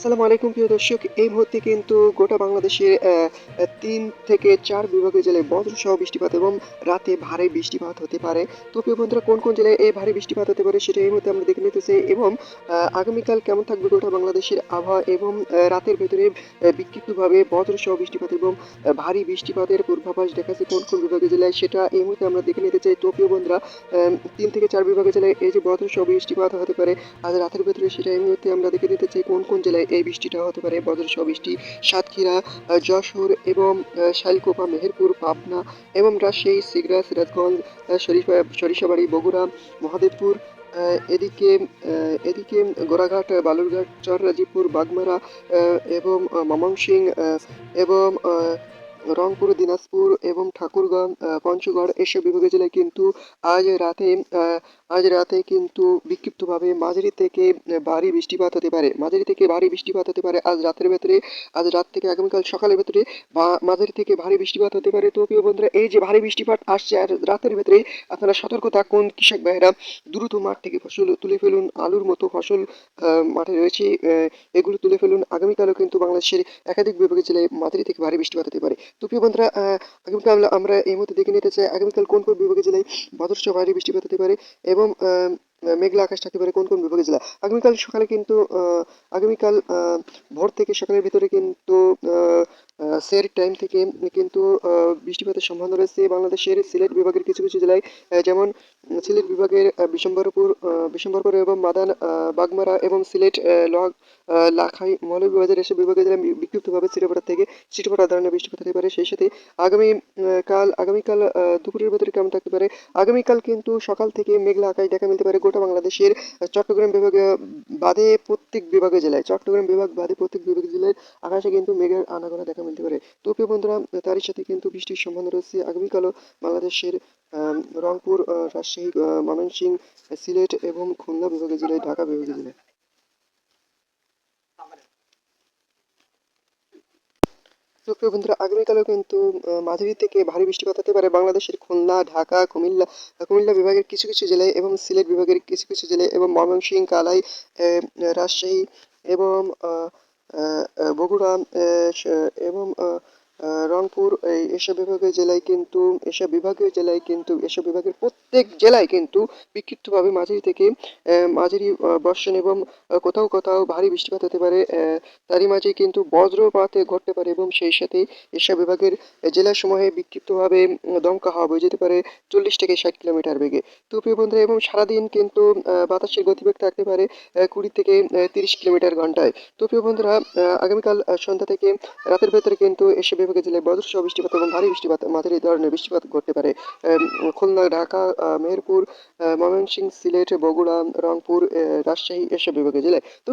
আসসালামু আলাইকুম, প্রিয় দর্শক। এই মুহূর্তে কিন্তু গোটা বাংলাদেশের তিন থেকে চার বিভাগের জেলায় বজ্রসহ বৃষ্টিপাত এবং রাতে ভারী বৃষ্টিপাত হতে পারে। তো প্রিয় বন্ধুরা, কোন কোন জেলায় এই ভারী বৃষ্টিপাত হতে পারে সেটা এই মুহূর্তে আমরা দেখে নিতেছি এবং আগামীকাল কেমন থাকবে গোটা বাংলাদেশের আবহাওয়া এবং রাতের ভেতরে বিক্ষিপ্তভাবে বজ্রসহ বৃষ্টিপাত এবং ভারী বৃষ্টিপাতের পূর্বাভাস দেখাচ্ছে কোন কোন বিভাগের জেলায় সেটা এই মুহূর্তে আমরা দেখে নিতে চাই। তো প্রিয় বন্ধুরা তিন থেকে চার বিভাগের জেলায় এই যে বজ্রসহ বৃষ্টিপাত হতে পারে, আজ রাতের ভেতরে সেটা এই মুহূর্তে আমরা দেখে নিতে চাই কোন কোন জেলায় এই বৃষ্টিটা হতে পারে বজ্রসহ বৃষ্টি সাতক্ষীরা যশোর এবং শালকোপা মেহেরপুর পাবনা এবং রাজশাহী সিগড়া সিরাজগঞ্জ সরিষাবাড়ি বগুড়া মহাদেবপুর এদিকে এদিকে গোড়াঘাট বালুরঘাট চররাজীবপুর বাগমারা এবং আহ, ময়মনসিংহ এবং রংপুর, দিনাজপুর এবং ঠাকুরগঞ্জ পঞ্চগড় এসব বিভাগের জেলায় কিন্তু আজ রাতে আজ রাতে কিন্তু বিক্ষিপ্তভাবে মাঝারি থেকে ভারী বৃষ্টিপাত হতে পারে। মাঝারি থেকে ভারী বৃষ্টিপাত হতে পারে আজ রাতের ভেতরে, আজ রাত থেকে আগামীকাল সকালের ভেতরে মাঝারি থেকে ভারী বৃষ্টিপাত হতে পারে। তো প্রিয় বন্ধুরা, এই যে ভারী বৃষ্টিপাত আসছে আর রাতের ভেতরে, আপনারা সতর্ক থাকুন। কৃষক ভাইরা দ্রুত মাঠ থেকে ফসল তুলে ফেলুন। আলুর মতো ফসল মাঠে রয়েছে এগুলো তুলে ফেলুন। আগামীকালও কিন্তু বাংলাদেশের একাধিক বিভাগের জেলায় মাঝারি থেকে ভারী বৃষ্টিপাত হতে পারে। তো প্রিয় বন্ধুরা আগামীকাল আমরা এই মুহূর্তে দেখে নিতে চাই আগামীকাল কোন কোন বিভাগে জেলায় বাদর্শ ভারী বৃষ্টিপাত হতে পারে এবং মেঘলা আকাশ থাকতে পারে কোন কোন বিভাগের জেলা। আগামীকাল সকালে কিন্তু আগামীকাল ভোর থেকে সকালের ভিতরে কিন্তু সের টাইম থেকে কিন্তু বৃষ্টিপাতের সম্ভাবনা রয়েছে। বাংলাদেশের সিলেট বিভাগের কিছু কিছু জেলায় যেমন, সিলেট বিভাগের বিশম্বরপুর বিশম্বরপুর এবং মাদান বাগমারা এবং সিলেট লগ লাখাই মৌলভীবাজার এসব বিভাগের জেলায় বিক্ষিপ্তভাবে ছিটেফোঁটা থেকে ছিটেফোঁটা ধরনের বৃষ্টিপাত হতে পারে। সেই সাথে আগামী কাল, আগামীকাল দুপুরের ভেতরে কেমন থাকতে পারে? আগামীকাল কিন্তু সকাল থেকে মেঘলা আকাশ দেখা মিলতে পারে। গোটা বাংলাদেশের চট্টগ্রাম বিভাগ বাদে প্রত্যেক বিভাগে জেলায়, চট্টগ্রাম বিভাগ বাদে প্রত্যেক বিভাগে জেলায় আকাশে কিন্তু মেঘের আনাগোনা দেখা মিলতে পারে। তো প্রিয় বন্ধুরা, তারই সাথে কিন্তু বৃষ্টির সম্ভাবনা রয়েছে। আগামীকালও বাংলাদেশের রংপুর রাজশাহী ময়মনসিংহ, সিলেট এবং খুলনা বিভাগে জেলায়, ঢাকা বিভাগের জেলায়। তো প্রিয় বন্ধুরা, আগামীকালও কিন্তু মাঝারি থেকে ভারী বৃষ্টিপাত হতে পারে। বাংলাদেশের খুলনা, ঢাকা, কুমিল্লা কুমিল্লা বিভাগের কিছু কিছু জেলায় এবং সিলেট বিভাগের কিছু কিছু জেলায় এবং ময়মনসিংহ, কালাই রাজশাহী এবং বগুড়া এবং রংপুর এই এসব বিভাগের জেলায় কিন্তু, এসব বিভাগীয় জেলায় কিন্তু, এসব বিভাগের প্রত্যেক জেলায় কিন্তু বিক্ষিপ্তভাবে মাঝারি থেকে মাঝারি বর্ষণ এবং কোথাও কোথাও ভারী বৃষ্টিপাত হতে পারে তারই মাঝে কিন্তু বজ্রপাত ঘটতে পারে এবং সেই সাথে এসব বিভাগের জেলাসমূহে বিক্ষিপ্তভাবে দমকা হাওয়া বয়ে যেতে পারে চল্লিশ থেকে ষাট কিলোমিটার বেগে। তো প্রিয় বন্ধুরা, এবং সারাদিন কিন্তু বাতাসের গতিবেগ থাকতে পারে কুড়ি থেকে তিরিশ কিলোমিটার ঘন্টায়। তো প্রিয় বন্ধুরা আগামীকাল সন্ধ্যা থেকে রাতের ভেতরে কিন্তু এসব বিভাগের জেলায় বজ্রসহ বৃষ্টিপাত এবং ভারী বৃষ্টিপাত, মাঝারি ধরনের বৃষ্টিপাত ঘটতে পারে। খুলনা, ঢাকা মেহেরপুর ময়মনসিংহ, সিলেট, বগুড়া, রংপুর রাজশাহী এসব বিভাগের জেলায়। তো